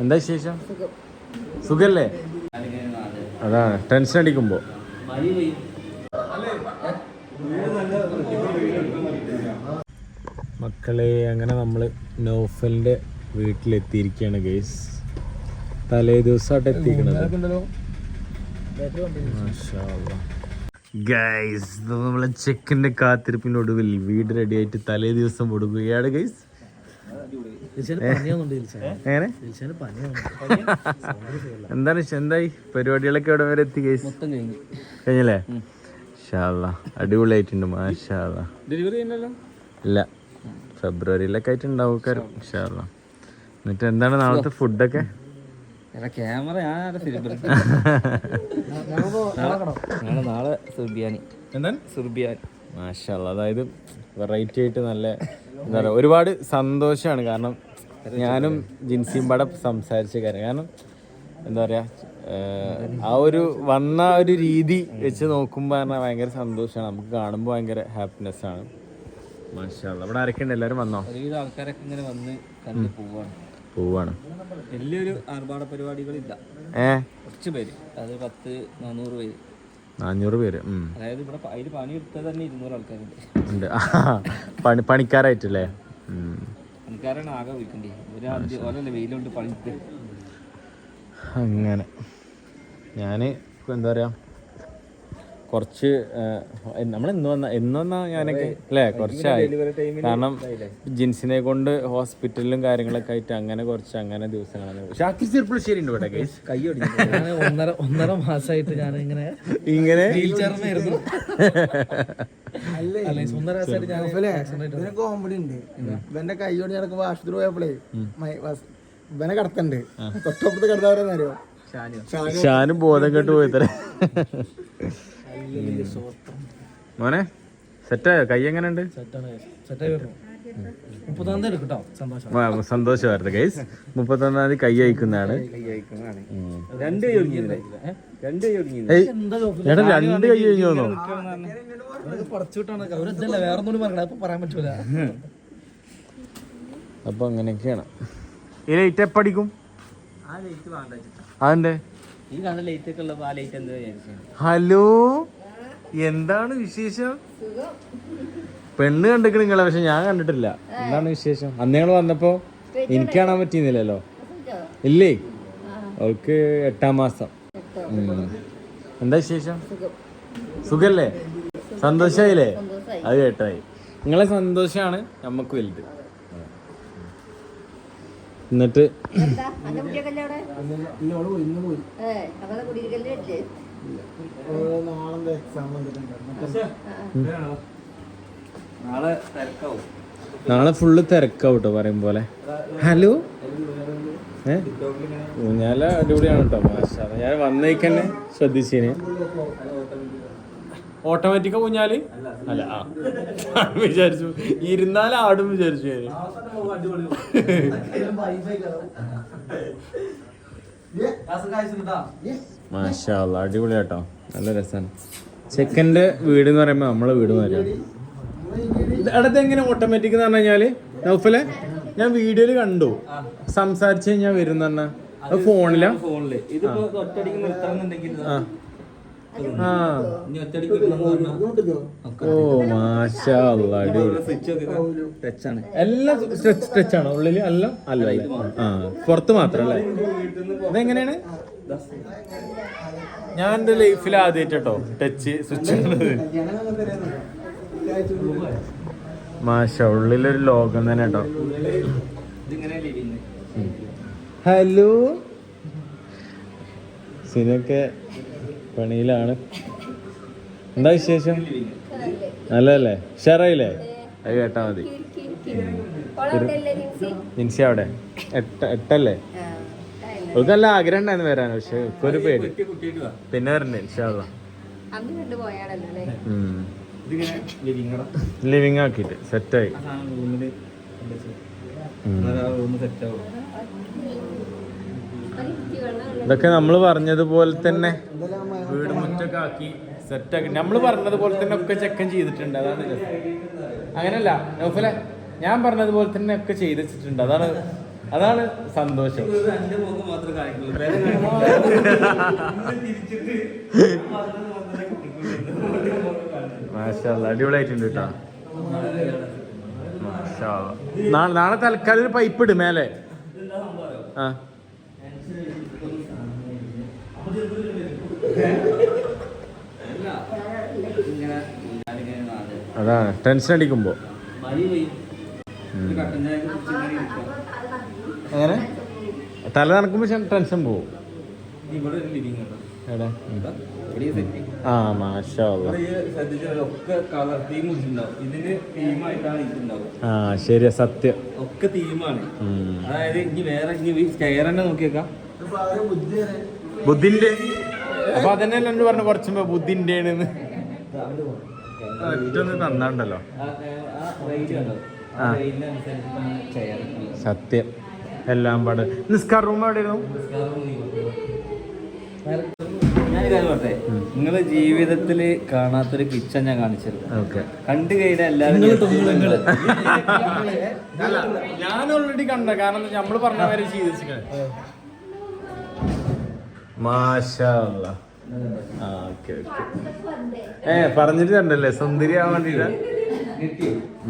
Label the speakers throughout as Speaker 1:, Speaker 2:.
Speaker 1: എന്താ വിശേഷം? സുഖല്ലേ? അതാണ് ടെൻഷൻ അടിക്കുമ്പോ. മക്കളെ അങ്ങനെ നമ്മൾ നോഫലിന്റെ വീട്ടിലെത്തിയിരിക്കുകയാണ് ഗേസ് തലേ ദിവസമായിട്ട് എത്തിക്കണത് ഗൈസ് നമ്മളെ ചെക്കിന്റെ കാത്തിരിപ്പിനൊടുവിൽ വീട് റെഡി ആയിട്ട് തലേ ദിവസം കൊടുക്കുകയാണ് ഗൈസ് എന്താണ് എന്തായി പരിപാടികളൊക്കെ എവിടെ വരെ എത്തി കേസ് കഴിഞ്ഞല്ലേ? അടിപൊളിയായിട്ടുണ്ട് മാഷാള്ള
Speaker 2: ഡെലിവറി ചെയ്യുന്നല്ലോ?
Speaker 1: ഇല്ല. ഫെബ്രുവരിയിലൊക്കെ ആയിട്ടുണ്ടാവും എന്നിട്ട് എന്താണ് നാളത്തെ ഫുഡൊക്കെ?
Speaker 2: ക്യാമറ ഞാൻ നാളെ നാളെ സുർബിയാനി.
Speaker 1: എന്താണ്?
Speaker 2: സുർബിയാനി.
Speaker 1: മാഷാള്ള അതായത് വെറൈറ്റി ആയിട്ട് നല്ല എന്താ പറയുക ഒരുപാട് സന്തോഷമാണ് കാരണം ഞാനും ജിൻസിയും പടം സംസാരിച്ച കാര്യം. കാരണം എന്താ പറയുക ആ ഒരു വന്ന ഒരു രീതി വെച്ച് നോക്കുമ്പോൾ പറഞ്ഞാൽ ഭയങ്കര സന്തോഷമാണ് നമുക്ക് കാണുമ്പോൾ ഭയങ്കര ഹാപ്പിനെസ് ആണ്. അവിടെ ആരൊക്കെയുണ്ട്? എല്ലാവരും വന്നോ?
Speaker 2: ഒരുവിധ ആൾക്കാരൊക്കെ ഇങ്ങനെ വന്ന് കണ്ട് പോവാണ്.
Speaker 1: പോവാണ്.
Speaker 2: വലിയൊരു ആർഭാട പരിപാടികളില്ല.
Speaker 1: ഏ?
Speaker 2: കുറച്ച് പേര്. അത് പത്ത് നാനൂറ് പേര്.
Speaker 1: നാനൂറ് പേര്
Speaker 2: അതായത് ഇവിടെ അതിൽ പണി എടുത്താൽ തന്നെ ഇരുന്നൂറ് ആൾക്കാരുണ്ട്.
Speaker 1: ഉണ്ട്. പണി പണിക്കാരായിട്ടല്ലേ.
Speaker 2: പണിക്കാരാണ് ആകെ വിളിക്കണ്ടേ ഒരു അഞ്ച് ഓരല്ലേ വെയിലുണ്ട് പണിക്ക്
Speaker 1: അങ്ങനെ. ഞാൻ എന്താ പറയാ? കുറച്ച് നമ്മൾ എന്ന് വന്ന എന്ന് വന്ന ഞാനൊക്കെ അല്ലേ കുറച്ചായി കാരണം ജിൻസിനെ കൊണ്ട് ഹോസ്പിറ്റലിലും കാര്യങ്ങളൊക്കെ ആയിട്ട് അങ്ങനെ കുറച്ച് അങ്ങനെ ദിവസങ്ങളാണ്.
Speaker 2: ഒന്നര ഒന്നര മാസമായിട്ട് ഞാൻ ഇങ്ങനെ?
Speaker 1: ഇങ്ങനെ
Speaker 3: കോമഡി ഉണ്ട്. ഇവന്റെ കൈയോട് നടക്കുമ്പോ ആശുപത്രി പോയപ്പോഴേ ഇവനെ കടത്തണ്ട്. തൊട്ടപ്പുറത്ത് കിടന്നവരെന്നറിയോ
Speaker 1: ഷാനും. ബോധം കേട്ട് പോയി തരാം മോനെ സെറ്റായോ? കൈ എങ്ങനെ ഉണ്ട്
Speaker 2: സെറ്റാണ് സെറ്റായി വരുന്നു. മുപ്പതാം തീയതി എടുക്കും കേട്ടോ സന്തോഷം
Speaker 1: സന്തോഷമായിരുന്നു ഗൈസ് മുപ്പത്തൊന്നാം തീയതി കൈ അയക്കുന്നതാണ്.
Speaker 2: രണ്ട് കൈ
Speaker 1: കഴിഞ്ഞു തോന്നോ
Speaker 2: അപ്പൊ
Speaker 1: അങ്ങനെയൊക്കെയാണ്. ഈ ലൈറ്റ് എപ്പടിക്കും?
Speaker 2: Light
Speaker 1: hello? എന്താണ് വിശേഷം? പെണ്ണ് കണ്ടിക്കണ നിങ്ങളെ പക്ഷെ ഞാൻ കണ്ടിട്ടില്ല. എന്താണ് വിശേഷം? അന്ന് ഞങ്ങൾ വന്നപ്പോ എനിക്ക് കാണാൻ പറ്റിയിരുന്നില്ലല്ലോ. ഇല്ലേ? അവൾക്ക് എട്ടാം മാസം. എന്താ വിശേഷം? സുഖല്ലേ? സന്തോഷായില്ലേ? അത് കേട്ടായി. നിങ്ങളെ സന്തോഷാണ് നമുക്ക് വലുത്. എന്നിട്ട്
Speaker 3: നാളെ എക്സാം
Speaker 2: നാളെ തിരക്കാവും.
Speaker 1: നാളെ ഫുള്ള് തിരക്കാവട്ടോ പറയും പോലെ. ഹലോ ഊഞ്ഞാല അടിപൊളിയാണ് കേട്ടോ മാഷാ ഞാൻ വന്നേക്കന്നെ ശ്രദ്ധിച്ചേനെ. ഓട്ടോമാറ്റിക്ക ഊഞ്ഞാൽ? അല്ല ആ. വിചാരിച്ചു. ഇരുന്നാൽ ആടും വിചാരിച്ചു ഞാൻ. മാഷാ അല്ലാ, അടിപൊളി കേട്ടോ. നല്ല രസാണ്. ചെക്കന്റെ വീട് എന്ന് പറയുമ്പോൾ നമ്മളെ വീട്. മാറിയാണ് അടുത്ത് എങ്ങനെ ഓട്ടോമാറ്റിക് എന്ന് പറഞ്ഞു കഴിഞ്ഞാൽ നൗഫലെ ഞാൻ വീഡിയോയിൽ കണ്ടു. സംസാരിച്ചു കഴിഞ്ഞാൽ വരും എന്ന് ഫോണിലാ?
Speaker 2: ഫോണിൽ. ഇതിപ്പോ ഒറ്റടിക്ക് ഇനി ഒറ്റടിക്ക്
Speaker 1: ഓ മാഷാ
Speaker 2: ടച്ചാണ്
Speaker 1: എല്ലാം സ്ട്രെച്ച് സ്ട്രെച്ച് ആണോ. ഉള്ളിൽ എല്ലാം അല്ല. അല്ലേ? ആ പുറത്ത് മാത്രം അല്ലേ? അതെങ്ങനെയാണ് ഞാൻ എന്റെ ലൈഫിൽ ആദ്യമായിട്ടോ ടച്ച് സ്വിച്ച് മാഷ ഉള്ളിലൊരു ലോകം തന്നെ കേട്ടോ ഹലോ? സിനൊക്കെ പണിയിലാണ്. എന്താ വിശേഷം? നല്ലതല്ലേ? ഷെറയില്ലേ അത് കേട്ടാ മതി. ജിൻസി അവിടെ? എട്ട എട്ടല്ലേ? ഒരു നല്ല ആഗ്രഹം ഉണ്ടായിരുന്നു വരാൻ പക്ഷെ ഒരു
Speaker 2: പേര്
Speaker 1: പിന്നെ വരണ്ടേ
Speaker 2: ഇൻഷാള്ള ലിവിങ്
Speaker 1: ആക്കിട്ട് സെറ്റായി
Speaker 2: സെറ്റ് ആവും
Speaker 1: ഇതൊക്കെ നമ്മൾ പറഞ്ഞതുപോലെ തന്നെ വീട് മുറ്റൊക്കെ ആക്കി. സെറ്റാക്കി നമ്മൾ പറഞ്ഞതുപോലെ തന്നെ ഒക്കെ ചെക്കൻ ചെയ്തിട്ടുണ്ട്. അതാണ് അങ്ങനല്ല നൗഫലെ ഞാൻ പറഞ്ഞതുപോലെ തന്നെ ഒക്കെ ചെയ്ത് വെച്ചിട്ടുണ്ട്. അതാണ് അതാണ് സന്തോഷം. അടിപൊളിയായിട്ടുണ്ട് നാളെ നാളെ തൽക്കാലം ഒരു പൈപ്പ് ഇട് മേലെ ആ. അതാണ് ടെൻഷൻ അടിക്കുമ്പോ. അങ്ങനെ തല നടക്കുമ്പോ ടെൻഷൻ പോവും. ആ
Speaker 2: ഇതുണ്ടാവും
Speaker 1: ആ ശരിയാ സത്യം.
Speaker 2: ഒക്കെ തീമാണ്. അതായത് ഇനി വേറെ ഇനി സ്റ്റെയർ തന്നെ നോക്കിയേക്കാം.
Speaker 1: ബുദ്ധിന്റെ? അപ്പൊ അതന്നെയല്ല എന്നോട് പറഞ്ഞു കുറച്ചുമ്പോ ബുദ്ധിന്റെ തന്നാണ്ടല്ലോ. സത്യം. എല്ലാം പാട്. നിസ്കാർ റൂം എവിടെയായിരുന്നു
Speaker 2: ഞാൻ കാര്യം പറട്ടെ നിങ്ങളെ ജീവിതത്തിൽ കാണാത്തൊരു കിച്ചൺ ഞാൻ കാണിച്ചത്.
Speaker 1: ഓക്കെ.
Speaker 2: കണ്ടു കഴിഞ്ഞാൽ എല്ലാവരും
Speaker 1: ഞാൻ ഓൾറെഡി കണ്ട. കാരണം നമ്മൾ പറഞ്ഞ ചെയ്തിരിക്കണേ മാഷാ അല്ലാ. ആ ഓക്കെ ഓക്കെ. ഏ പറഞ്ഞിട്ട് കണ്ടല്ലേ? സുന്ദരി ആവാൻ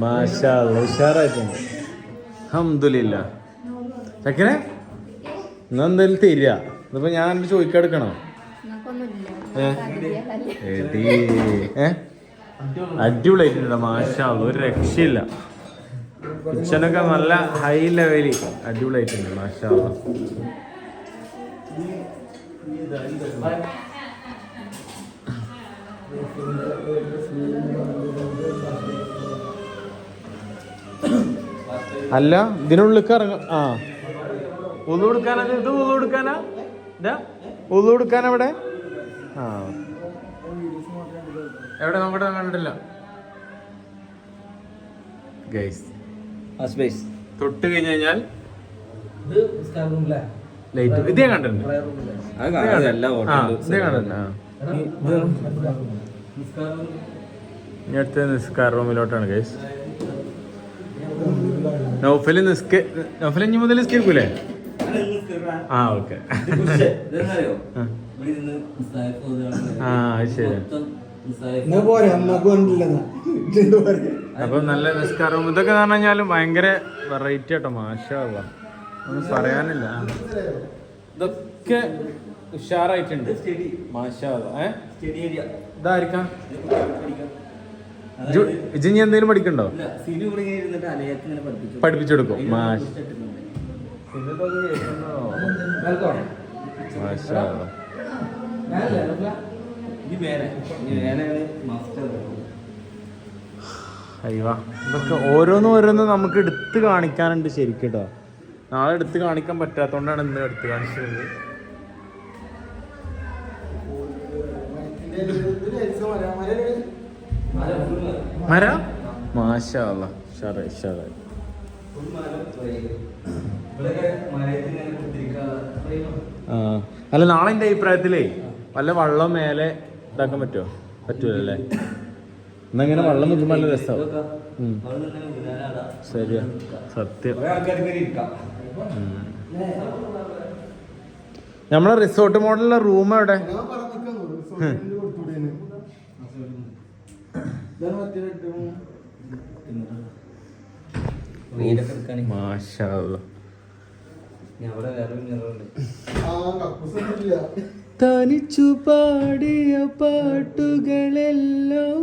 Speaker 1: മാഷാ ഉഷാറായിട്ടുണ്ട്. അഹമ്മദില്ല ചക്കനെ എന്നാ എന്തായാലും തരിക. ഇതിപ്പോ ഞാൻ ചോദിക്കെടുക്കണോ? ചോദിക്കാടുക്കണോ അടിപൊളിയായിട്ടുണ്ട് മാഷാ ഒരു രക്ഷയില്ല. കിച്ചനൊക്കെ നല്ല ഹൈ ലെവലിൽ അടിപൊളിയായിട്ടുണ്ട് മാഷാ അല്ലാ. അല്ല ഇതിനുള്ളിൽ ഇറങ്ങ ആ. ഉള്ളു കൊടുക്കാനാ? ഇത് ഉള്ളു കൊടുക്കാനാ? ഇതാ. ഉള്ളു കൊടുക്കാനാ ഇവിടെ? ആ. എവിടെ? നമ്മുടെ കണ്ടില്ല ഗൈസ്.
Speaker 2: സ്പേസ്
Speaker 1: തൊട്ട് കഴിഞ്ഞ് കഴിഞ്ഞാൽ
Speaker 3: ഇത് സ്റ്റാർ റൂമിലെ.
Speaker 1: ലൈറ്റ് ഇതേ കണ്ടിട്ടുണ്ട്. ഇത് കണ്ടിട്ടുണ്ട്. ആ ഇനി അടുത്ത നിസ്കാർ റൂമിലോട്ടാണ് കേസ് നൗഫൽ നിസ്ക നൗഫൽ ഇനി മുതൽ നിസ്കരിക്കൂലേ? ആ ഓക്കെ. ആ. ശരി. അപ്പൊ നല്ല നിസ്കാരവും റൂം. ഇതൊക്കെ എന്ന് പറഞ്ഞു കഴിഞ്ഞാലും ഭയങ്കര വെറൈറ്റി ആട്ടോ മാഷാ. ഒന്നും പറയാനില്ല. ഇതൊക്കെ ഉഷാറായിട്ടുണ്ട്.
Speaker 2: സ്റ്റഡി
Speaker 1: മാഷാ. അല്ലാ.
Speaker 2: സ്റ്റഡി ഏരിയ
Speaker 1: ഇതായിരിക്കാം ഇജ് ഇനി എന്തെങ്കിലും പഠിക്കണ്ടോ
Speaker 2: പഠിപ്പിച്ചു
Speaker 1: മാഷ്
Speaker 2: മാസ്റ്റർ
Speaker 1: അയ്യോ ഇതൊക്കെ ഓരോന്നും ഓരോന്നും നമുക്ക് എടുത്ത് കാണിക്കാനുണ്ട് ശരിക്കും കേട്ടോ നാളെ എടുത്ത് കാണിക്കാൻ പറ്റാത്തോണ്ടാണ് ഇന്ന് എടുത്ത് കാണിച്ചത്. മര? മാഷാ അല്ലാ. നാളെ എന്റെ അഭിപ്രായത്തിലേ വല്ല വള്ളം മേലെ ഇതാക്കാൻ പറ്റുമോ പറ്റൂലല്ലേ? എന്നാ വള്ളം നിൽക്കുമ്പോൾ നല്ല
Speaker 2: ഊരാനാടാ.
Speaker 1: ശരിയാ സത്യം. നമ്മളെ റിസോർട്ട് മോഡലുള്ള റൂം എവിടെ. തനിച്ചു പാടിയ പാട്ടുകളെല്ലാം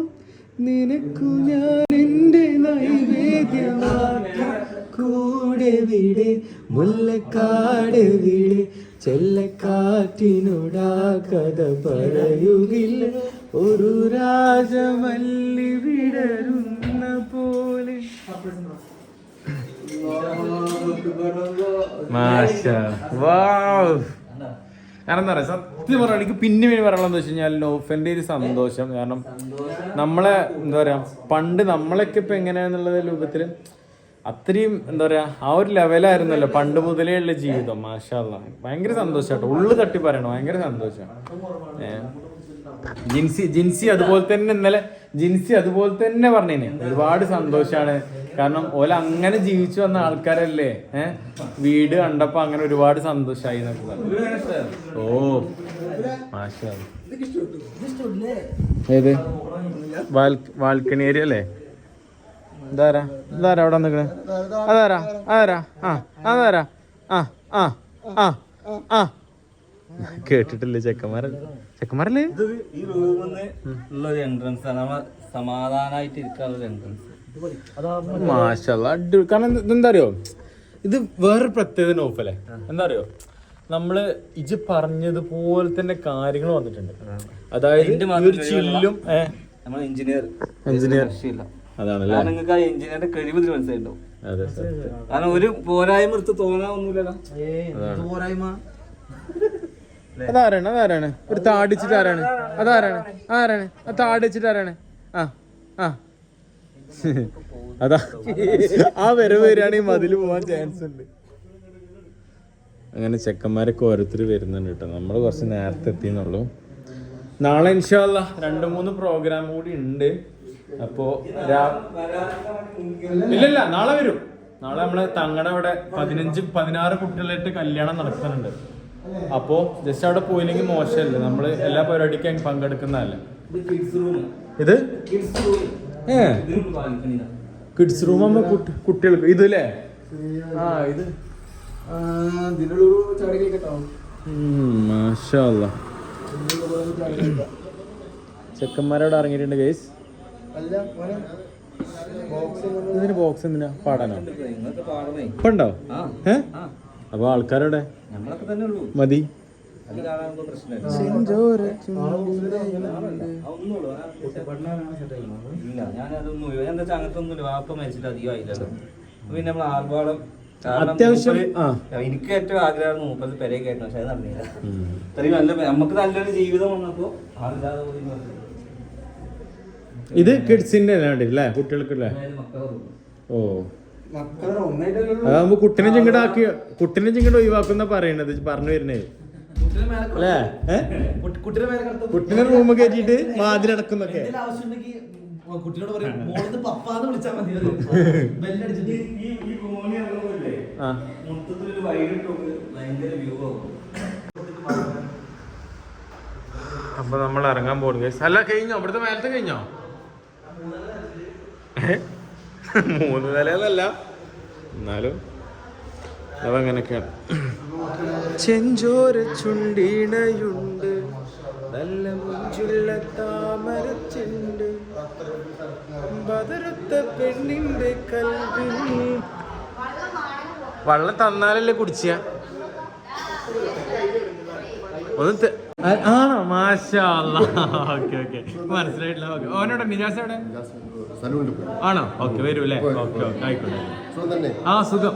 Speaker 1: നിനക്കു ഞാൻ എന്റെ നൈവേദ്യമാക്കി. കൂടെ വിട് മുല്ലക്കാട് വിട് ചെല്ലക്കാറ്റിനുടാ കഥ പറയുകില്ല ഒരു രാജമല്ലി വിടരുന്ന പോലെ. ഞാനെന്താ സത്യം പറയാം എനിക്ക് പിന്നെ വേണ്ടി പറയാനുള്ളത് വെച്ച് കഴിഞ്ഞാൽ നോഫന്റെ ഒരു സന്തോഷം. കാരണം നമ്മളെ എന്താ പറയാ പണ്ട് നമ്മളൊക്കെ ഇപ്പൊ എങ്ങനെയാന്നുള്ള രൂപത്തിൽ അത്രയും എന്താ പറയാ ആ ഒരു ലെവലായിരുന്നല്ലോ പണ്ട് മുതലേ ഉള്ള ജീവിതം മാഷാല്ല ഭയങ്കര സന്തോഷാട്ടോ. ഉള്ളു തട്ടി പറയണം? ഭയങ്കര സന്തോഷം. ഏഹ് ജിൻസി ജിൻസി അതുപോലെ തന്നെ ഇന്നലെ ജിൻസി അതുപോലെ തന്നെ പറഞ്ഞേനെ. ഒരുപാട് സന്തോഷാണ്. കാരണം ഓല അങ്ങനെ ജീവിച്ചു വന്ന ആൾക്കാരല്ലേ? ഏഹ് വീട് കണ്ടപ്പോ അങ്ങനെ ഒരുപാട് സന്തോഷമായി എന്നൊക്കെ പറഞ്ഞു. ഓ. മാഷാ. ഏത്? ബാൽക്കണി ഏരിയ അല്ലേ? ഇതാരാ? ഇതാരാ അവിടെ നിൽക്കണേ അതാരാ? അതാരാ? ആ അതാരാ? ആ ആ ആ ആ. കേട്ടിട്ടില്ലേ ചെക്കന്മാരെ? ചെക്കന്മാരല്ലേ?
Speaker 2: ഈ റൂമിന്ന് ഉള്ള ഒരു എൻട്രൻസ് ആണ്. സമാധാനമായിട്ട് ഇരിക്കാനുള്ള ഒരു എൻട്രൻസ്
Speaker 1: മാഷല്ല അടിപൊളി. കാരണം എന്ത് ഇതെന്താ അറിയോ ഇത് വേറൊരു പ്രത്യേകത നോഫല്ലേ എന്താ അറിയോ നമ്മൾ ഇജ് പറഞ്ഞതുപോലെ തന്നെ കാര്യങ്ങൾ വന്നിട്ടുണ്ട്. അതായത് ചില്ലും എഞ്ചിനീയർ
Speaker 2: നമ്മൾ എഞ്ചിനീയർ
Speaker 1: അതാണല്ലേ?
Speaker 2: കാരണം നിങ്ങൾക്ക് ആ എഞ്ചിനീയറിന്റെ കഴിവ് ഇതിൽ മനസ്സിലായിട്ടുണ്ടാവും.
Speaker 1: അതെ സർ
Speaker 2: കാരണം ഒരു പോരായ്മ എടുത്ത് തോന്നാവൊന്നുമില്ലല്ലോ
Speaker 3: പോരായ്മ?
Speaker 1: അതാരാണ് അതാരാണ്? ഒരു താടിച്ചിട്ട് ആരാണ് അതാരാണ്? ആരാണ്? ആ താടിച്ചിട്ട് ആരാണ് ആ ആ. അതാ. ആ വരവ് വരികയാണെങ്കിൽ മതിൽ പോവാൻ ചാൻസ് ഉണ്ട്. അങ്ങനെ ചെക്കന്മാരൊക്കെ ഓരോരുത്തർ വരുന്നുണ്ട് കേട്ടോ. നമ്മൾ കുറച്ച് നേരത്തെ എത്തിയെന്നുള്ളൂ. നാളെ ഇൻഷാല്ല രണ്ട് മൂന്ന് പ്രോഗ്രാം കൂടി ഉണ്ട്. അപ്പോ ഇല്ലല്ല നാളെ വരും. നാളെ നമ്മളെ തങ്ങടെ അവിടെ പതിനഞ്ച് പതിനാറ് കുട്ടികളായിട്ട് കല്യാണം നടക്കുന്നുണ്ട്. അപ്പോ ജസ്റ്റ് അവിടെ പോയില്ലെങ്കിൽ മോശമല്ല? നമ്മൾ എല്ലാ പരിപാടിക്കും പങ്കെടുക്കുന്നതല്ലേ?
Speaker 2: ഇത്?
Speaker 1: ഏ. കിഡ്സ് റൂം ആകുമ്പോ കുട്ടികൾക്ക് ഇത്
Speaker 3: അല്ലേ ആ ഇത്.
Speaker 1: മാഷാ ചെക്കന്മാരോട് ഇറങ്ങിയിട്ടുണ്ട് ഗൈസ് ഇതിന് ബോക്സ് എന്തിനാ? പാടാനോ? ഇപ്പൊ ഉണ്ടോ?
Speaker 2: ആ
Speaker 1: ഏ? അപ്പൊ ആൾക്കാരോടെ മതി.
Speaker 2: ഇല്ല ഞാൻ അതൊന്നും ഞാൻ എന്താ വാപ്പ മരിച്ചിട്ട് പിന്നെ നമ്മൾ ആർഭാടം.
Speaker 1: അത്യാവശ്യം, ആ.
Speaker 2: എനിക്ക് ഏറ്റവും ആഗ്രഹമായിരുന്നു മൂപ്പത് പെരേ ആയിരുന്നു പക്ഷെ അത് നടന്നില്ല. ഇത്രയും നല്ല നമുക്ക് നല്ലൊരു ജീവിതം വന്നപ്പോ ആഗ്രഹം.
Speaker 1: ഇത് കിഡ്സിന്റെ അല്ലേ കുട്ടികൾക്ക് അല്ലേ
Speaker 2: അതായത് മക്കളെ room.
Speaker 1: ഓ അതാകുമ്പോ കുട്ടിനെ ചിങ്ങടാക്കിയ കുട്ടിനെ ചിങ്ങട് ഒഴിവാക്കുന്ന പറയണത് പറഞ്ഞു വരുന്നേ. അല്ലേ കുട്ടിനെ റൂം കയറ്റിട്ട്
Speaker 3: കുട്ടിയോട് പറയും പപ്പാന്ന് വിളിച്ചാൽ മതി.
Speaker 2: ഭയങ്കര വ്യൂ ആവും.
Speaker 1: അപ്പൊ നമ്മൾ ഇറങ്ങാൻ പോകുന്നു. അല്ല കഴിഞ്ഞോ? ഇവിടുത്തെ മേലത്തെ കഴിഞ്ഞോ? മൂന്ന് നിലയെന്നല്ല. എന്നാലും അതങ്ങനൊക്കെയാണ് ചെഞ്ചോര ചുണ്ടിണയുണ്ട്. നല്ല മുഞ്ചുള്ള താമരച്ചുണ്ട്. ബദറുത്ത പെണ്ണിന്റെ കൽവിൽ. വള്ളം തന്നാലല്ലേ കുടിച്ച? ഒന്ന് ആണോ മാഷാ ഓക്കെ ഓക്കെ മനസ്സിലായിട്ടില്ല ഓക്കെ ഓനോടെ നിജാസ് എവിടെ ആണോ ഓക്കെ വരൂ അല്ലേ ഓക്കെ ഓക്കെ ആയിക്കോട്ടെ ആ സുഖം.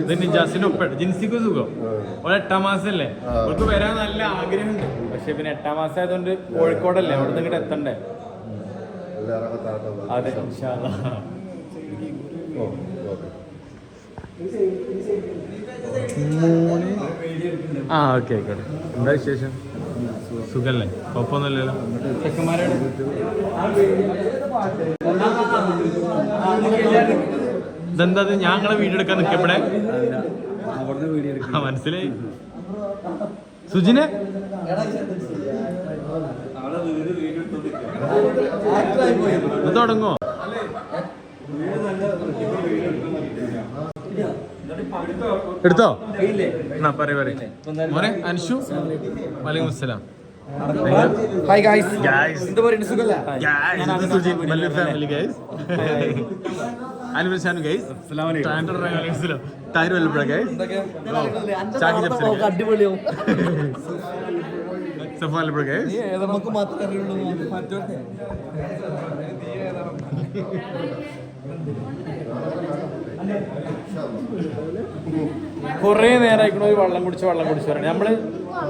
Speaker 1: ഇത് നിജാസിന് ഒപ്പം ജിൻസിക്ക് സുഖം ഓളെ എട്ടാം മാസല്ലേ അവൾക്ക് വരാൻ നല്ല ആഗ്രഹമുണ്ട് പക്ഷെ പിന്നെ എട്ടാം മാസം ആയതുകൊണ്ട് കോഴിക്കോടല്ലേ അവിടെ നിന്ന് ഇങ്ങോട്ട് എത്തണ്ടേ അതെ. മൂന്ന് ആ ഓക്കെ ആയിക്കോട്ടെ എന്താ വിശേഷം? സുഖല്ലേ? കുഴപ്പമൊന്നുമില്ലല്ലോ. ഇതെന്താ ഇത്? ഞങ്ങളെ വീഡിയോ എടുക്കാൻ നിൽക്കപ്പെടെ? മനസ്സിലായി. സുജിനെ? തുടങ്ങോ എടുത്തോ? എന്നാ പറയ പറയ. മോനെ അൻഷു. വലൈക്കും അസ്സലാം
Speaker 3: ഹായ് ഗായ്സ്. എന്താ സുഖല്ല?
Speaker 1: വലിയ ഫാമിലി ഗൈസ് അനുവദിച്ചാണ് ഗൈസ് സ്റ്റാൻഡേർഡ് റാങ്കിലോ താര് വല്ലപ്പോഴ ഗൈസ് ചാക്കി ജപ്സൻ
Speaker 3: അടിപൊളിയാവും
Speaker 1: സഫ വല്ലപ്പോഴ ഗൈസ്
Speaker 3: നമുക്ക് മാത്രമേ അറിയുള്ളൂ മറ്റോ?
Speaker 1: കുറേ നേരമായിക്കണോ ഒരു വെള്ളം കുടിച്ച് വെള്ളം കുടിച്ച് പറയണേ നമ്മൾ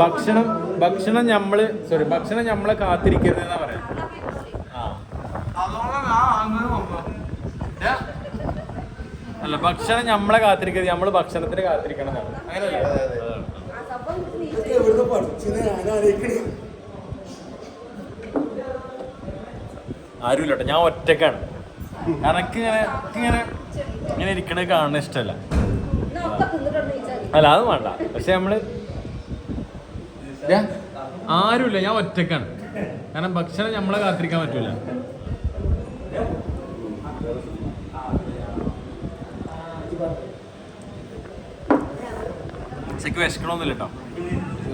Speaker 1: ഭക്ഷണം ഭക്ഷണം നമ്മൾ സോറി ഭക്ഷണം നമ്മളെ കാത്തിരിക്കരുത് എന്നാ പറയാം അല്ല ഭക്ഷണം നമ്മളെ കാത്തിരിക്കരുത് നമ്മൾ ഭക്ഷണത്തിന് കാത്തിരിക്കണം ആരുമില്ല ഞാൻ ഒറ്റക്കാണ്. എനക്ക് ഇങ്ങനെ ഇങ്ങനെ ഇങ്ങനെ ഇരിക്കണത് കാണുന്ന ഇഷ്ടമല്ല അല്ല അത് വേണ്ട. പക്ഷെ നമ്മൾ ആരുമില്ല ഞാൻ ഒറ്റക്കാണ്. കാരണം ഭക്ഷണം നമ്മളെ കാത്തിരിക്കാൻ പറ്റൂല. ഉച്ചയ്ക്ക് വിശക്കണമെന്നില്ല കേട്ടോ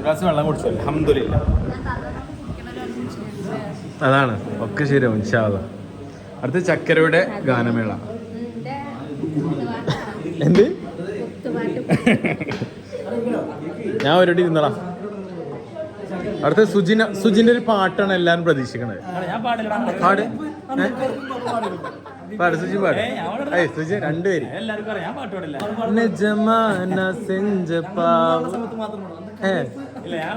Speaker 1: ഗ്ലാസ് വെള്ളം കുടിച്ചു അഹമ്മദില്ല അതാണ് ഒക്കെ ശരി ഇൻഷാല്ല അടുത്ത ചക്കരയുടെ ഗാനമേള. എന്ത്? ഞാൻ ഒരടി ഇരുന്നടാ അടുത്ത സുജിന സുജിന്റെ ഒരു പാട്ടാണ് എല്ലാരും പ്രതീക്ഷിക്കണത്. പാട്? പാട് സുജി പാട്. സുജി സുജിൻ രണ്ടുപേര്.
Speaker 2: എല്ലാവർക്കും അറിയാം ഞാൻ പാട്ട്
Speaker 1: നിജമാന സെഞ്ച പാവ ഏ
Speaker 2: ഇല്ല ഞാൻ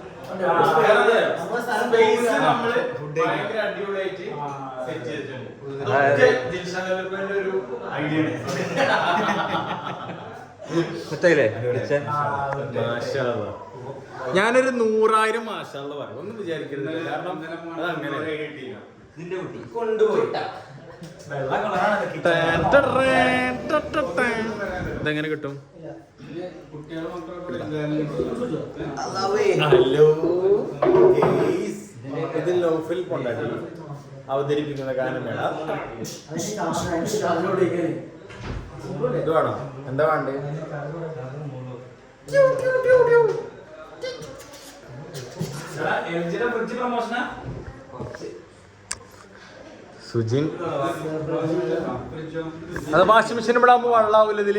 Speaker 1: ഞാനൊരു നൂറായിരം മാഷാള്ള പറയും. ഒന്നും വിചാരിക്കരുത്. കാരണം അതങ്ങനെ
Speaker 2: നിന്റെ കുട്ടി. കൊണ്ടുപോയി.
Speaker 1: ഇതെങ്ങനെ കിട്ടും?
Speaker 2: ഹലോ.
Speaker 1: ഇത് ലോഫിൽ കൊണ്ടാടി. അവതരിപ്പിക്കുന്ന ഗാനമേള ഇത് വേണോ? എന്താ വേണ്ടേ? സുജിൻ. അത് വാഷിംഗ് മെഷീൻ ഇവിടെ ആകുമ്പോൾ വെള്ളമാവില്ല ഇതിൽ?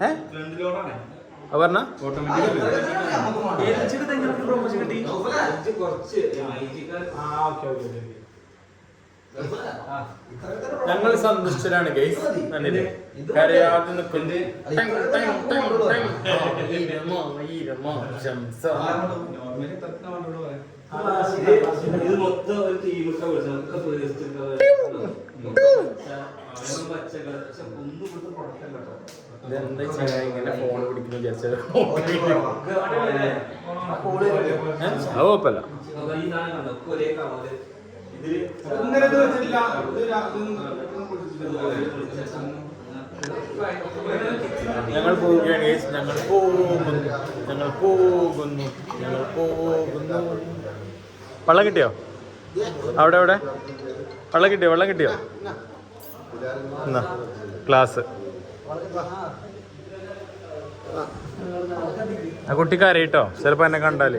Speaker 1: ഏ? പറഞ്ഞ? ഞങ്ങൾ സന്തുഷ്ടരാണ് ഗൈസ് കരയാതെ നിൽക്കുന്നത്
Speaker 2: ഇത് മൊത്തം ഒരു ടീമൊക്കെ വിളിച്ചു
Speaker 1: ഇതെന്താ ചെയ്യാ ഇങ്ങനെ ഫോൺ പിടിക്കുന്നു വിചാരിച്ചത് അത് കുഴപ്പമില്ല. ഞങ്ങൾ പോവുകയാണ്. ഞങ്ങൾ പോകുന്നു. ഞങ്ങൾ പോകുന്നു. ഞങ്ങൾ പോകുന്നു. വെള്ളം കിട്ടിയോ? അവിടെ എവിടെ വെള്ളം കിട്ടിയോ? വെള്ളം കിട്ടിയോ? ക്ലാസ്. ആ കുട്ടിക്ക് അറിയിട്ടോ? ചിലപ്പോ എന്നെ കണ്ടാൽ.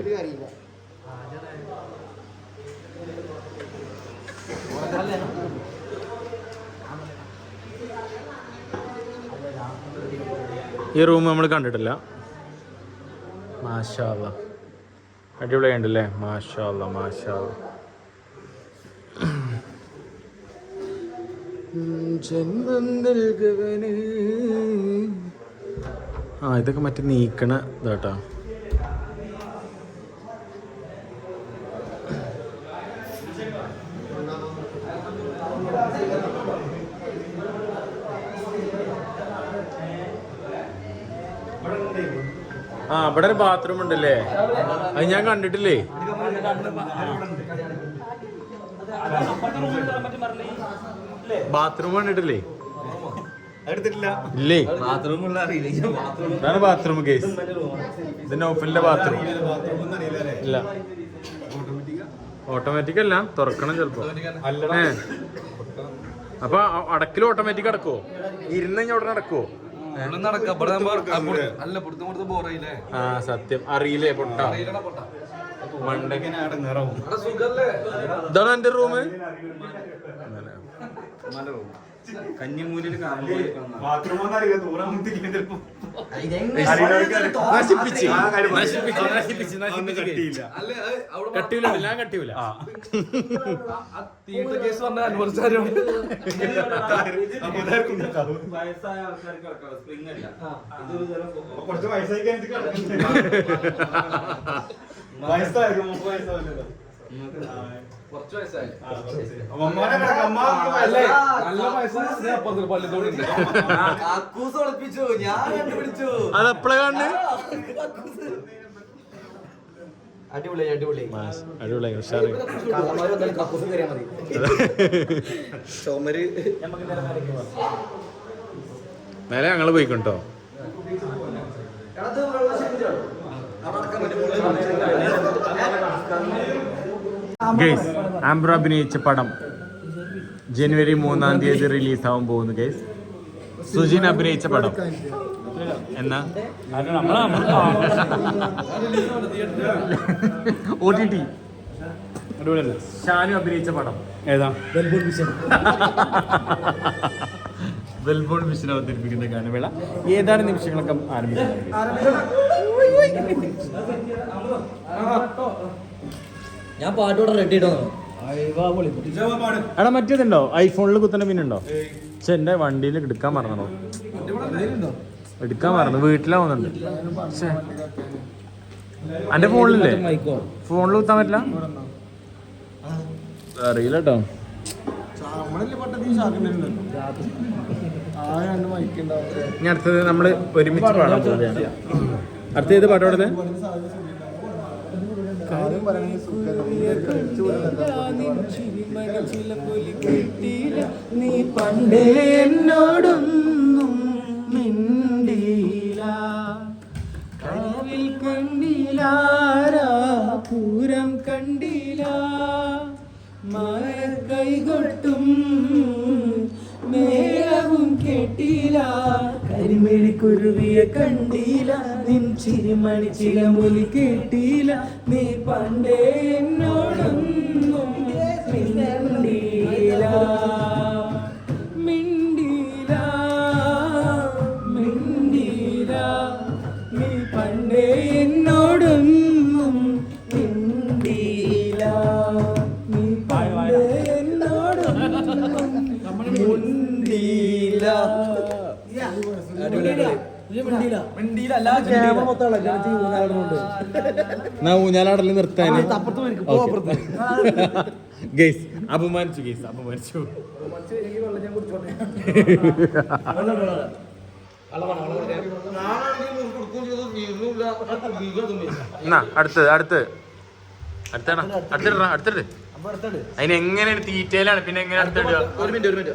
Speaker 1: ഈ റൂം നമ്മൾ കണ്ടിട്ടില്ല. മാഷാല്ല അടിപൊളിയുണ്ടല്ലേ മാഷാല്ല മാഷാല്ല ജന്മം നൽകുവന്. ആ ഇതൊക്കെ മറ്റേ നീക്കണ ഇതാട്ടാ. ആ ഇവിടെ ഒരു ബാത്റൂം ഉണ്ടല്ലേ? അത് ഞാൻ കണ്ടിട്ടില്ലേ? ബാത്റൂം കണ്ടിട്ടില്ലേ? ഇല്ലേ? ഇതാണ് ബാത്റൂം കേസ് ഇത് നോഫലിന്റെ ബാത്റൂം ഇല്ല. ഓട്ടോമാറ്റിക് അല്ല. തുറക്കണം ചെലപ്പോ. ഏ. അപ്പൊ അടക്കിൽ ഓട്ടോമാറ്റിക് അടക്കോ ഇരുന്ന് ഞാൻ ഉടനെ അടക്കോ
Speaker 4: നടക്കാം. ഇവിടെ നമ്മ അല്ല പുറത്തും ബോറയില്ലേ
Speaker 1: ആ സത്യം. അറിയില്ലേ പൊട്ട?
Speaker 4: മണ്ടയ്ക്ക്. ഇതാണ് എന്റെ റൂം.
Speaker 2: കഞ്ഞിമൂലിൽ കാണുമ്പോൾ
Speaker 4: കട്ടിയില്ല നശിപ്പിച്ച്. നശിപ്പിച്ച് നശിപ്പിച്ച് കട്ടിയൂല ഞാൻ കട്ടിയൂല
Speaker 2: വയസ്സായ ആൾക്കാർക്ക് കിടക്കാം സ്പ്രിംഗ് അല്ല. ഇത്
Speaker 3: കുറച്ച് വയസ്സായി വയസ്സായിരുന്നു മുപ്പത് അമ്മമാരെ കിടക്കാം അമ്മ വയസ്സായി
Speaker 5: കക്കൂസ് ഒളിപ്പിച്ചു. ഞാൻ കണ്ടുപിടിച്ചു.
Speaker 4: അത് എപ്പോഴാ കാണുന്നത്
Speaker 5: അടിപൊളി അടിപൊളി.
Speaker 4: അടിപൊളി ഉഷാറ്.
Speaker 5: കള്ളന്മാര് വന്നാലും കക്കൂസ് കയറിയാ മതി. ചുമര്.
Speaker 4: നേരെ ഞങ്ങൾ പോയിക്കോട്ടോ. ഗൈസ് ആംബ്രോ അഭിനയിച്ച പടം ജനുവരി മൂന്നാം തീയതി റിലീസ് ആവാൻ പോകുന്നു ഗൈസ് സുജിൻ അഭിനയിച്ച പടം. എന്നാ? ഒ ടി ടി ഷാനു അഭിനയിച്ച പടം. ഏതാ? വെൽബോൺ മിഷൻ അവതരിപ്പിക്കുന്ന ഗാനമേള. ഏതാനും നിമിഷങ്ങളൊക്കെ ആരംഭിക്കുന്നത്?
Speaker 5: ഞാൻ പാട്ട് പാട്ടോടെ റെഡി ഇട്ടോ
Speaker 4: എടാ മറ്റേതുണ്ടോ? ഐഫോണിൽ കുത്തണ പിന്നുണ്ടോ? പക്ഷെ എന്റെ വണ്ടിയിൽ എടുക്കാൻ മറന്നോ എടുക്കാൻ മറന്നു. വീട്ടിലാവുന്നുണ്ട്. പക്ഷേ എന്റെ ഫോണിലില്ലേ? ഫോണിൽ കുത്താൻ പറ്റില്ല? അറിയില്ല കേട്ടോ ഇനി അടുത്തത് നമ്മൾ ഒരുമിച്ച് പാടാൻ പോവുകയാണ്. അടുത്ത ഏത് പാട്ട്
Speaker 1: നീ പണ്ടേ എന്നോടൊന്നും മിണ്ടിയില്ല. കനവിൽ കണ്ടിലാരാ പൂരം കണ്ടില്ല. മഴ കൈകൊട്ടും മേളവും കരിമിഴി കുരുവിയെ കണ്ടില്ല. നിൻ ചിരിമണി ചിലമൊലി കേട്ടില്ല. നീ പണ്ടേ എന്നോടൊന്നും മിണ്ടിയില്ല.
Speaker 4: എന്നാ ഊഞ്ഞാലാടൽ നിർത്താൻ? ഗൈസ് അപമാനിച്ചു ഗൈസ് അപമാനിച്ചു. എന്നാ അടുത്തത് അടുത്ത് അടുത്താണ് അടുത്തിട അടുത്തിട്ട് അതിന് എങ്ങനെയാണ് തീറ്റയിലാണ് പിന്നെ എങ്ങനെ അടുത്തിടുക
Speaker 5: ഒരു മിനിറ്റ് ഒരു മിനിറ്റ്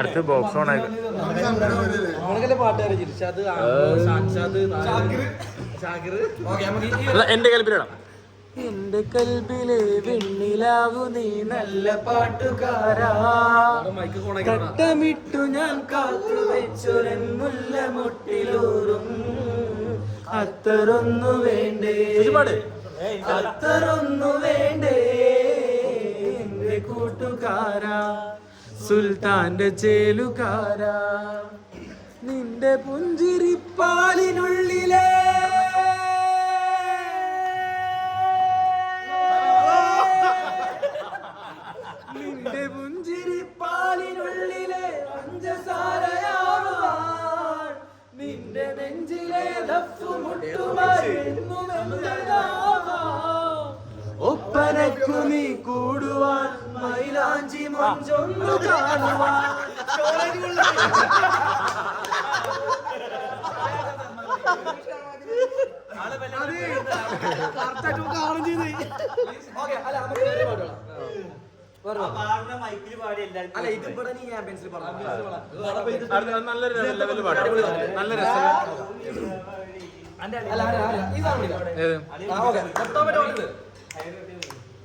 Speaker 4: അടുത്ത് ബോക്സ് ഓൺ ആയി. എന്റെ കൽപ്പിലിടാം
Speaker 1: എന്റെ കൽബിലെ വെണ്ണിലാവു നീ നല്ല പാട്ടുകാരാ. കട്ടമിട്ടു ഞാൻ കാത്തു വെച്ചൊരൻ മുല്ല മുട്ടിലൂറും. അത്തരൊന്നു വേണ്ടേ. അത്തറൊന്നു വേണ്ടേ? എന്റെ സുൽത്താന്റെ ചേലുകാരാ നിന്റെ പുഞ്ചിരിപ്പാലിനുള്ളിലെ. നിന്റെ പുഞ്ചിരിപ്പാലിനുള്ളിലെ. നിന്റെ നെഞ്ചിലെ. ഒപ്പനക്കു നീ കൂടുവാൻ മൈലാഞ്ചി മഞ്ചൊന്നു കാണുവാൻ
Speaker 5: ഓക്കെ അല്ല നമുക്ക് വേറെ പാട്ട് പാടാം. അല്ല ഇത് ഇവിടെ നീ ആംബിയൻസിൽ പറഞ്ഞു
Speaker 4: നല്ല രസം.
Speaker 5: ഇത്.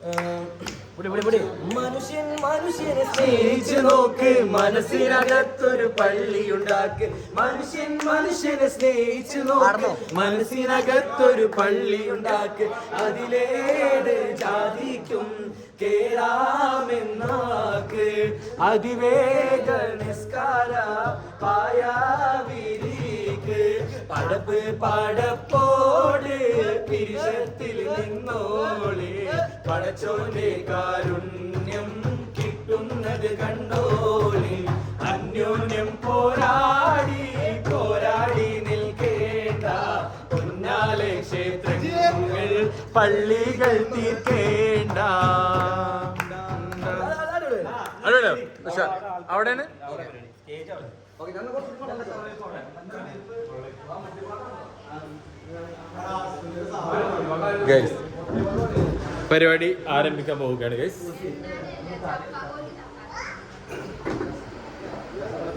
Speaker 5: ഏഹ്, മനുഷ്യൻ മനുഷ്യനെ സ്നേഹിച്ചു നോക്ക് മനസ്സിനകത്തൊരു പള്ളി ഉണ്ടാക്ക് മനുഷ്യൻ മനുഷ്യനെ സ്നേഹിച്ചു നോക്ക് മനസ്സിനകത്തൊരു പള്ളി ഉണ്ടാക്ക് അതിലേത് ജാതിക്കും കേറാമെന്നാക്ക് അതിവേഗ നിസ്കാര പായാവിരിക്ക്. പടപ്പ് പടപ്പോട് പിരിശത്തിൽ നിന്നോളെ. പടച്ചോന്റെ കാരുണ്യം കിട്ടുന്നത് കണ്ടോളെ. അന്യോന്യം പോരാടി പോരാടി നിൽക്കേണ്ട. പൊന്നാലെ ക്ഷേത്രങ്ങൾ പള്ളികൾ
Speaker 1: അവിടെയാണ് പരിപാടി ആരംഭിക്കാൻ പോവുകയാണ് ഗൈസ്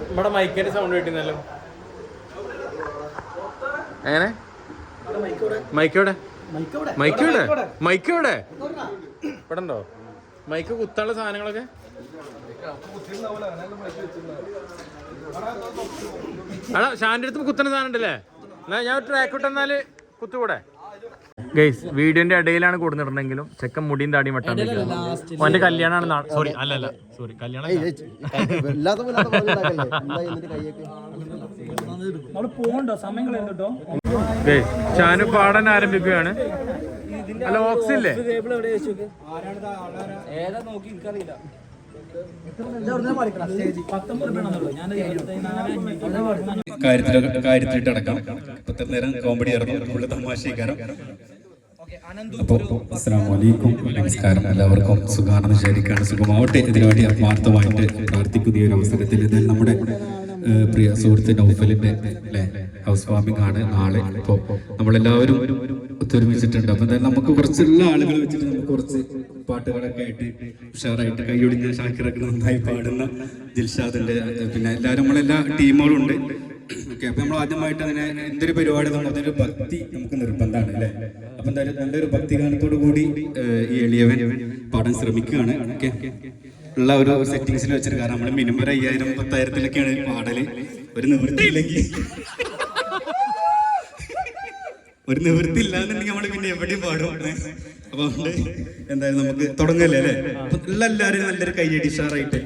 Speaker 1: നമ്മുടെ മൈക്കിന്റെ സൗണ്ട് കിട്ടുന്നല്ലോ എങ്ങനെ? മൈക്കോടെ മൈക്കോടെ മൈക്കോടെ മൈക്കോടെ ഇവിടെ ഉണ്ടോ മൈക്ക് കുത്താനുള്ള സാധനങ്ങളൊക്കെ? അടാ ഷാന്റെ അടുത്ത് കുത്തുന്ന സാധനം ഉണ്ടല്ലേ? എന്നാ ഞാൻ ട്രാക്ക് ഇട്ടെന്നാൽ കുത്തുകൂടെ ഗൈസ് വീഡിയോന്റെ ഇടയിലാണ് കൊടുത്തിട്ടുണ്ടെങ്കിലും ചെക്കൻ മുടിയും താടിയും വെട്ടാൻ ഓന്റെ കല്യാണമാണ് സോറി അല്ല അല്ല സോറി കല്യാണം ഗൈസ് ഷാനു പാടാൻ ആരംഭിക്കുകയാണ്. അല്ല ഓക്സ് ഇല്ലേ?
Speaker 2: ഏതാ നോക്കി എനിക്കറിയില്ല.
Speaker 6: കാര്യത്തിലിട്ടടക്കാം. ഇപ്പത്തെ നേരം കോമഡി ആയിരുന്നു. ഫുള്ള് തമാശക്കാരം അപ്പോൾ അസ്സാമലൈക്കും നമസ്കാരം. എല്ലാവർക്കും സുഖാണെന്ന് വിചാരിക്കാണ് സുഖമാവട്ടെ. ഇതിനുവേണ്ടി ആത്മാർത്ഥമായിട്ട് പ്രാർത്ഥിക്കുന്ന ഈ ഒരു അവസരത്തിൽ ഇതിൽ നമ്മുടെ പ്രിയ സുഹൃത്ത് നൗഫലിന്റെ അല്ലെ? ഹൗസ് വാമിംഗ് ആണ് നാളെ. ഇപ്പോ നമ്മളെല്ലാവരും ഒത്തൊരുമിച്ചിട്ടുണ്ട്. അപ്പൊ എന്തായാലും നമുക്ക് കുറച്ചുള്ള ആളുകൾ വെച്ചിട്ട് നമുക്ക് കുറച്ച് പാട്ടുകളൊക്കെ ആയിട്ട് ഉഷാറായിട്ട് കൈയൊടിഞ്ഞ ഷാക്കിറൊക്കെ നന്നായി പാടുന്ന ദിൽഷാദിന്റെ പിന്നെ എല്ലാവരും നമ്മളെല്ലാ ടീമുകളും ഉണ്ട് അപ്പൊ നമ്മൾ ആദ്യമായിട്ട് അതിനെ എന്തൊരു പരിപാടി നമ്മൾ അതൊരു ഭക്തി നമുക്ക് നിർബന്ധമാണ് അല്ലേ? അപ്പൊ എന്തായാലും നല്ലൊരു ഭക്തി ഗാനത്തോടു കൂടി ഈ എളിയവൻ പാടാൻ ശ്രമിക്കുകയാണ്. ഓക്കെ. ഉള്ള ഒരു സെറ്റിങ്സിൽ വെച്ചിട്ട് കാരണം നമ്മൾ മിനിമം ഒരു അയ്യായിരം പത്തായിരത്തിലൊക്കെയാണ് പാടൽ. ഒരു നിവൃത്തിയില്ലെങ്കിൽ ഒരു നിവൃത്തി ഇല്ലാന്നുണ്ടെങ്കിൽ നമ്മൾ പിന്നെ എവിടെയും പാടും. അപ്പൊ എന്തായാലും നമുക്ക് തുടങ്ങല്ലേ അല്ലേ? എല്ലാവരും നല്ലൊരു കൈയടി ഷാറായിട്ട്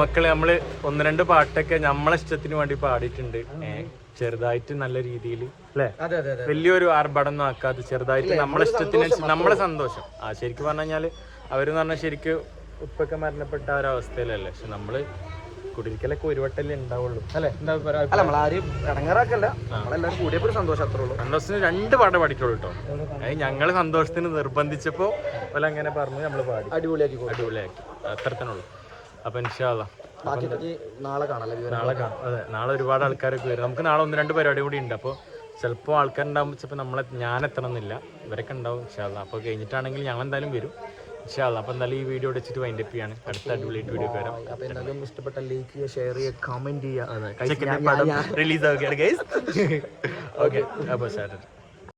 Speaker 1: മക്കളെ നമ്മൾ ഒന്ന് രണ്ട് പാട്ടൊക്കെ നമ്മളെ ഇഷ്ടത്തിന് വേണ്ടി പാടിയിട്ടുണ്ട്. ചെറുതായിട്ട് നല്ല രീതിയിൽ അല്ലേ? വലിയൊരു ആർഭടം ആക്കാതെ ചെറുതായിട്ട് നമ്മളെ ഇഷ്ടത്തിന് നമ്മളെ സന്തോഷം. ആ ശരിക്കും പറഞ്ഞു കഴിഞ്ഞാൽ അവരെന്ന് പറഞ്ഞാൽ ശരിക്കും ഉപ്പൊക്കെ മരണപ്പെട്ട ഒരവസ്ഥയിലല്ലേ പക്ഷെ നമ്മൾ കുടിരിക്കലൊക്കെ ഒരു വട്ടല്ലേ ഉണ്ടാവുള്ളൂ. അല്ലെ? എന്താ
Speaker 3: അല്ല നമ്മളാരും ഇടങ്ങാറാക്കല്ല. നമ്മളെല്ലാരും കൂടിയപ്പോ സന്തോഷം അത്രേ ഉള്ളൂ.
Speaker 1: സന്തോഷത്തിന് രണ്ട് പാട്ട് പാടിക്കുള്ളൂ കേട്ടോ അത് ഞങ്ങൾ സന്തോഷത്തിന് നിർബന്ധിച്ചപ്പോ പോലെ അങ്ങനെ പറഞ്ഞു നമ്മൾ പാടി.
Speaker 3: അടിപൊളിയാക്കി
Speaker 1: അടിപൊളിയാക്കി. അത്ര തന്നെ ഉള്ളൂ. അപ്പൊ ഇൻഷാല്ലാ
Speaker 3: നാളെ വിവരം
Speaker 1: നാളെ കാണാം. അതെ നാളെ ഒരുപാട് ആൾക്കാരൊക്കെ വരും. നമുക്ക് നാളെ ഒന്ന് രണ്ട് പരിപാടി കൂടി ഉണ്ട്. അപ്പോൾ ചിലപ്പോൾ ആൾക്കാരുണ്ടാകുമ്പോൾ ചിലപ്പോൾ നമ്മളെ ഞാൻ എത്തണമെന്നില്ല ഇവരൊക്കെ ഉണ്ടാവും ഇൻഷാല്ല അപ്പോൾ കഴിഞ്ഞിട്ടാണെങ്കിൽ ഞങ്ങൾ എന്തായാലും വരും ഇൻഷാല്ല അപ്പോൾ എന്തായാലും ഈ വീഡിയോ അടിച്ചിട്ട് വൈൻഡപ്പ് ചെയ്യാണ്. അടുത്ത അടിപൊളിയായിട്ട് വീഡിയോ വരാം.
Speaker 7: അപ്പോൾ എന്തായാലും ഇഷ്ടപ്പെട്ട ലൈക്ക് ചെയ്യുക ഷെയർ ചെയ്യുക കമന്റ് ചെയ്യുക.
Speaker 1: റിലീസ് ആവുകയാണ് ഗൈസ് ഓക്കെ അപ്പോൾ സ്റ്റാർട്ട്